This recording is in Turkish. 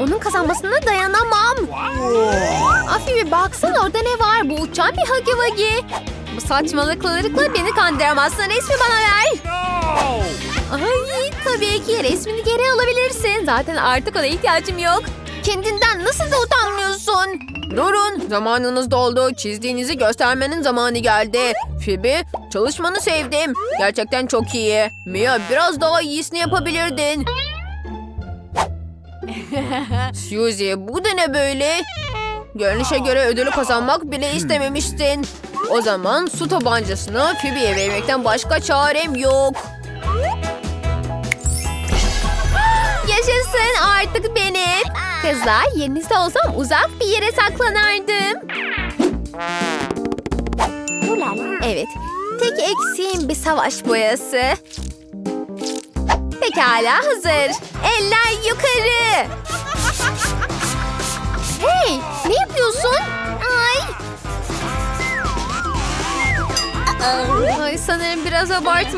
Onun kazanmasına dayanamam. Afife baksana orada ne var? Bu uçan bir Huggy Wuggy. Bu saçmalıklarla beni kandıramazsın. Resmi bana ver. Ay tabii ki resmini geri alabilirsin. Zaten artık ona ihtiyacım yok. Kendinden nasıl da utanmıyorsun? Durun zamanınız doldu. Çizdiğinizi göstermenin zamanı geldi. Phoebe çalışmanı sevdim. Gerçekten çok iyi. Mia biraz daha iyisini yapabilirdin. Suzy bu da ne böyle? Görünüşe göre ödülü kazanmak bile istememiştin. O zaman su tabancasını Phoebe'ye vermekten başka çarem yok. Yaşasın artık benim. Kızlar yerinizde olsam uzak bir yere saklanardım. Evet. Tek eksiğim bir savaş boyası. Pekala hazır. Eller yukarı. Ay sanırım biraz abartmış.